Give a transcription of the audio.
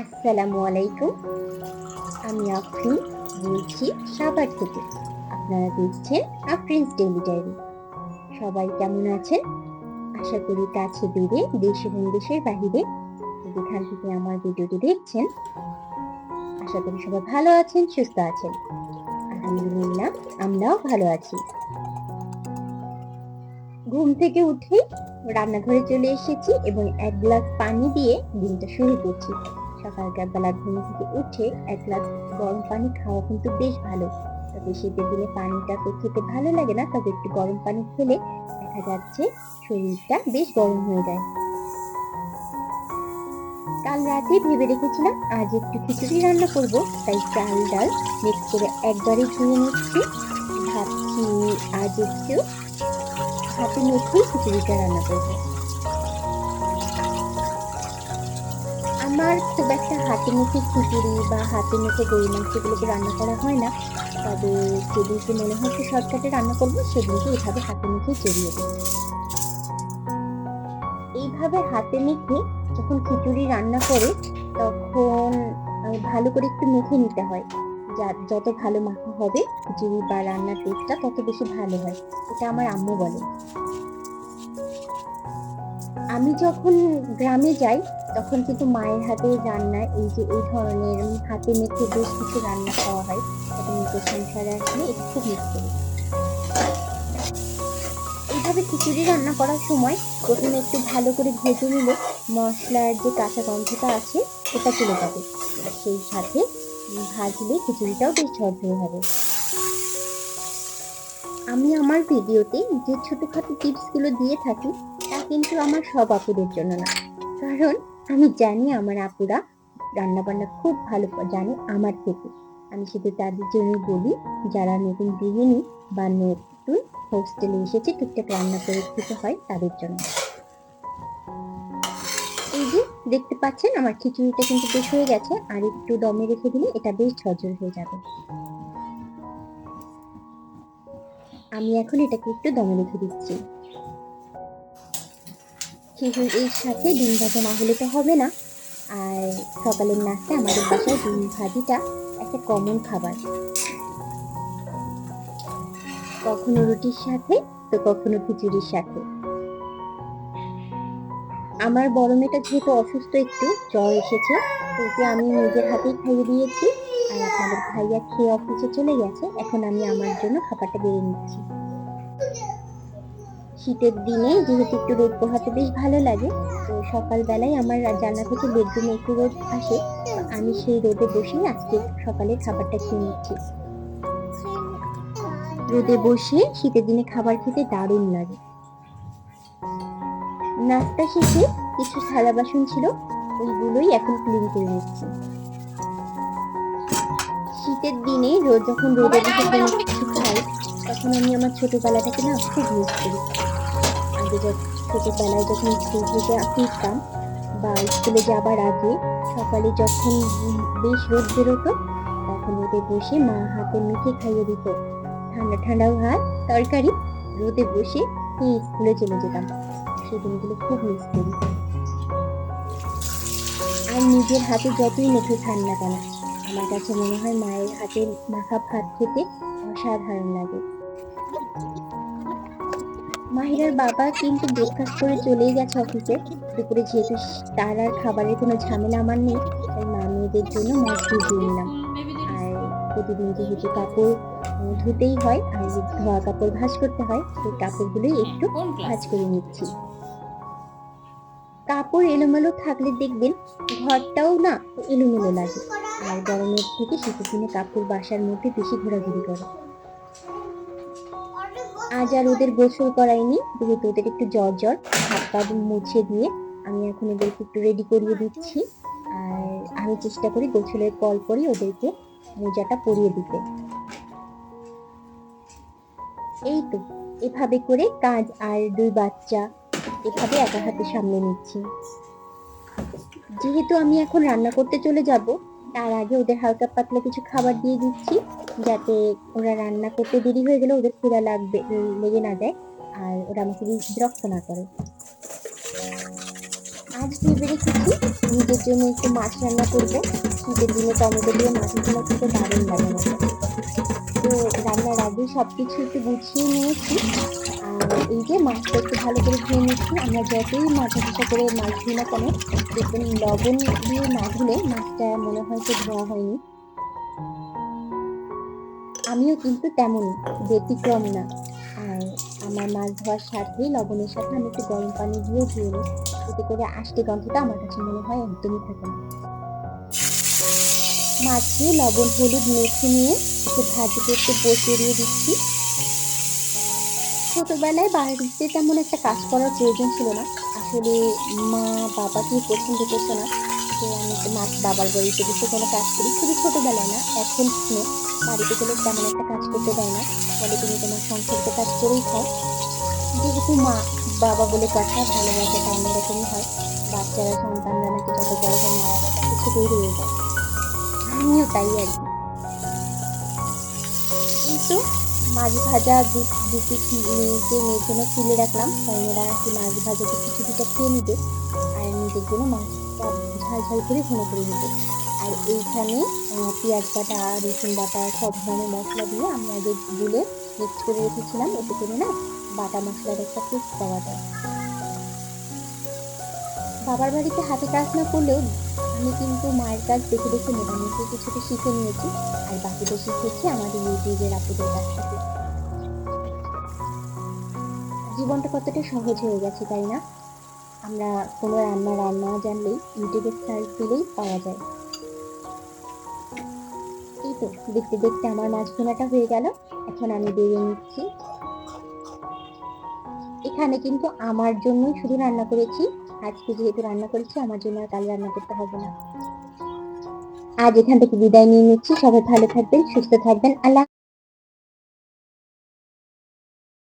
আসসালামু আলাইকুম। আমি আফরিন বলছি সাভার থেকে। আপনারা দেখছেন আফরিনস ডেলি ডায়েরি। সবাই কেমন আছেন? আশা করি কাছে দূরে দেশ এবং দেশের বাহিরে যেখান থেকে আমার ভিডিওটি দেখছেন, আশা করি সবাই ভালো আছেন, সুস্থ আছেন। আলহামদুলিল্লাহ, আমরাও ভালো আছি। ঘুম থেকে উঠে রান্নাঘরে চলে এসেছি এবং এক গ্লাস পানি দিয়ে দিনটা শুরু করছি। সকালকার বেলা ঘুম থেকে উঠে এক গ্লাস গরম পানি খাওয়া কিন্তু বেশ ভালো। তবে শীতের দিনে পানিটা তো খেতে ভালো লাগে না, তবে একটু গরম পানি খেলে দেখা যাচ্ছে শরীরটা বেশ গরম হয়ে যায়। কাল রাতে ভেবে রেখেছিলাম আজ একটু খিচুড়ি রান্না করব, তাই চাল, ডাল মিক্স করে একবারে ধুয়ে নিচ্ছি। ভাবছি আজ একটু হাতে মেখে খিচুড়িটা রান্না করব। আমার খুব একটা হাতে মুখে খিচুড়ি বা হাতে মুখে গরু মাংস এগুলোকে রান্না করা হয় না। তবে যেদিনকে মনে হচ্ছে শর্টকাটে রান্না করব সেদিনকে এভাবে হাতে মুখে জড়িয়ে দেবো। এইভাবে হাতে মেখে যখন খিচুড়ি রান্না করে, তখন ভালো করে একটু মেখে নিতে হয়। যা, যত ভালো মাখা হবে, খিচুড়ি বা রান্নার টেস্টটা তত বেশি ভালো হয়। এটা আমার আম্মু বলে। আমি যখন গ্রামে যাই, তখন কিন্তু মায়ের হাতে রান্না, এই যে এই ধরনের হাতে মেখে বেশ কিছু রান্না খাওয়া হয়। তখন নিজের সংসারে আসলে একটু মিস করি এইভাবে খিচুড়ি রান্না করার সময় প্রথমে একটু ভালো করে ভেজে নিলে মশলার যে কাঁচা গন্ধটা আছে এটা চলে যাবে। আর সেই সাথে ভাজলে খিচুড়িটাও বেশ ঝরঝরে হবে। আমি আমার ভিডিওতে যে ছোটোখাটো টিপসগুলো দিয়ে থাকি কিন্তু আমার সব আপুদের জন্য না। কারণ আমি জানি আমার আপুরা রান্না বান্না খুব ভালো জানে আমার থেকে। আমি শুধু তাদের জন্য বলি, যারা নতুন গৃহিণী বা নতুন হোস্টেলে এসেছে, টুকটাক রান্না করে খেতে হয় তাদের জন্য। এই যে দেখতে পাচ্ছেন, আমার খিচুড়িটা কিন্তু বেশ হয়ে গেছে, আর একটু দমে রেখে দিলে এটা বেশ ঝরঝর হয়ে যাবে। আমি এখন এটাকে একটু দমে রেখে দিচ্ছি। খিচুড়ির সাথে ডিম ভাজা না হলে তো হবে না। আর সকালের নাস্তা আমাদের বাসায় ডিম ভাজিটা একটা কমন খাবার। কখনো রুটির সাথে, তো কখনো খিচুড়ির সাথে। আমার বড় মেয়েটা যেহেতু অসুস্থ একটু, জ্বর এসেছে ওকে আমি নিজের হাতেই খাইয়ে দিয়েছি। আর আপনাদের ভাইয়া খেয়ে অফিসে চলে গেছে, এখন আমি আমার জন্য খাবারটা বেড়ে নিচ্ছি। শীতের দিনে যেহেতু একটু রোদ পোহাতে বেশ ভালো লাগে, তো সকালবেলায় আমার জানলা থেকে বেডরুমে একটু রোদ আসে আমি সেই রোদে বসেই আজকে সকালে খাবারটা খেয়ে নিচ্ছি। রোদে বসে শীতের দিনে খাবার খেতে দারুণ লাগে। নাস্তা শেষে কিছু থালা বাসন ছিল, ওইগুলোই এখন ক্লিন করে নিচ্ছি। শীতের দিনে রোদ যখন রোদে বসে কিছু খাই তখন আমি আমার ছোটবেলাটাকে না খুব মিস করি। আগে ছোটবেলায় যখন স্কুল থেকে ফিরতাম বা স্কুলে যাবার আগে সকালে যখন বেশ রোদ বেরোতো, তখন রোদে বসে মা হাতে মেখে খাইয়ে দিত। ঠান্ডা ঠান্ডা ভাত, তরকারি, রোদে বসে খেয়ে স্কুলে চলে যেতাম। সেই দিনগুলো খুব মিস করি আর নিজের হাতে যতই মেখে খান না কেন, আমার কাছে মনে হয় মায়ের হাতে মাখা ভাত খেতে অসাধারণ লাগে। মাহিরার বাবা কিন্তু ব্রেকফাস্ট করে চলেই গেছে অফিসে দুপুরে যেহেতু তার আর খাবারের কোনো ঝামেলা আমার নেই তাই মা মেয়েদের জন্য মাছ ভিজিয়ে নিলাম। আর প্রতিদিন যেহেতু কাপড় ধুতেই হয় আর ধোয়া কাপড় ভাঁজ করতে হয় সেই কাপড়গুলোই একটু ভাঁজ করে নিচ্ছি। কাপড় এলোমেলো থাকলে দেখবেন ঘরটাও না এলোমেলো লাগে। আর গরমের থেকে শীতের দিনে কাপড় বাসার মধ্যে বেশি ঘোরাঘুরি করে। আজ আর ওদের গোসল করাইনি, যেহেতু ওদের একটু জ্বর জ্বর, হাত পা মুছে দিয়ে আমি এখন ওদেরকে একটু রেডি করিয়ে দিচ্ছি। আর আমি চেষ্টা করি গোসলের কল পরই ওদেরকে মোজাটা পরিয়ে দিতে। এই তো, এভাবে করে কাজ আর দুই বাচ্চা এভাবে একা হাতে সামলে নিচ্ছি। যেহেতু আমি এখন রান্না করতে চলে যাব তার আগে ওদের হালকা পাতলা কিছু খাবার দিয়ে দিচ্ছি, যাতে ওরা রান্না করতে দেরি হয়ে গেলে ওদের ক্ষুধা লাগবে লেগে না যায়, আর ওরা আমাকে বিরক্ত না করে। আজ ভেবে রেখেছি নিজের জন্য একটু মাছ রান্না করব। শীতের দিনে টমেটো দিয়ে মাছ রান্না খেতে দারুণ লাগে তো রান্নার আগে সব কিছু একটু গুছিয়ে নিয়েছি, আর এই যে মাছটা একটু ভালো করে ধুয়ে নিচ্ছি। আমরা যতই মাথা পিছা করে মাছ ধুই না কেন, দেখবেন লবণ দিয়ে না ধুলে মাছটা মনে হয় যে ধোয়া হয়নি। আমিও কিন্তু তেমনই, ব্যতিক্রম না। আর আমার মাছ ধোয়ার সাথেই লবণের সাথে আমি একটু গরম পানি দিয়ে ধুয়ে নিই। এতে করে আষ্টে গন্ধটা আমার কাছে মনে হয় একদমই থাকে না। মাছে লবণ, হলুদ, মেখে নিয়ে একটু ভাজি করতে বসিয়ে দিয়ে দিচ্ছি। ছোটবেলায় বাড়িতে তেমন একটা কাজ করার প্রয়োজন ছিল না। আসলে মা বাবাকেই পছন্দ করতো না যে আমি মা, বাবার বাড়িতে বসে কোনো কাজ করি, শুধু ছোটবেলায় না, এখন বাড়িতে গেলে তেমন একটা কাজ করতে দেয় না বলে তুমি তোমার সংসারকে কাজ করেই খাও। যেহেতু মা, বাবা বলে কথা ভালোবাসাটা অন্যরকমই হয়, বাচ্চারা, সন্তানরা নাকি যত বড় হয় মা বাবার কাছে ছোটই রয়ে যায়। আমিও তাই আর কি। তো মাছ ভাজা দুটি মেয়েকে মেয়ের জন্য তুলে রাখলাম কারণ ওরা কি মাছ ভাজাতে কিছু দুটো খেয়ে নিবে। আর নিজের জন্য মাছটা ঝাল ঝাল করে ঘন করে নিবে। আর এইখানে পেঁয়াজ বাটা, রসুন বাটা সব ধরনের মশলা দিয়ে আমি আগে গুলে মিক্স করে রেখেছিলাম। এতে করে না বাটা মশলার একটা টেস্ট পাওয়া যায়। বাবার বাড়িতে হাতে কাজ না করলেও আমি কিন্তু মায়ের কাজ দেখে দেখে মোটামুটি কিছুটা শিখে নিয়েছি, আর বাকিটা শিখেছি আমাদের ইউটিউবের আপুদের কাছ থেকে জীবনটা কতটা সহজ হয়ে গেছে, তাই না? আমরা কোনো রান্না রান্না জানলেই ইউটিউবের সার্চ দিলেই পাওয়া যায়। এই তো, দেখতে দেখতে আমার মাছ ভোনাটা হয়ে গেল, এখন আমি বেরিয়ে নিচ্ছি। এখানে কিন্তু আমার জন্যই শুধু রান্না করেছি। আজকে যেহেতু রান্না করেছি, আমার জন্য আর কাল রান্না করতে হবে না। আজ এখান থেকে বিদায় নিয়ে নিচ্ছি। সবাই ভালো থাকবেন, সুস্থ থাকবেন। আল্লাহ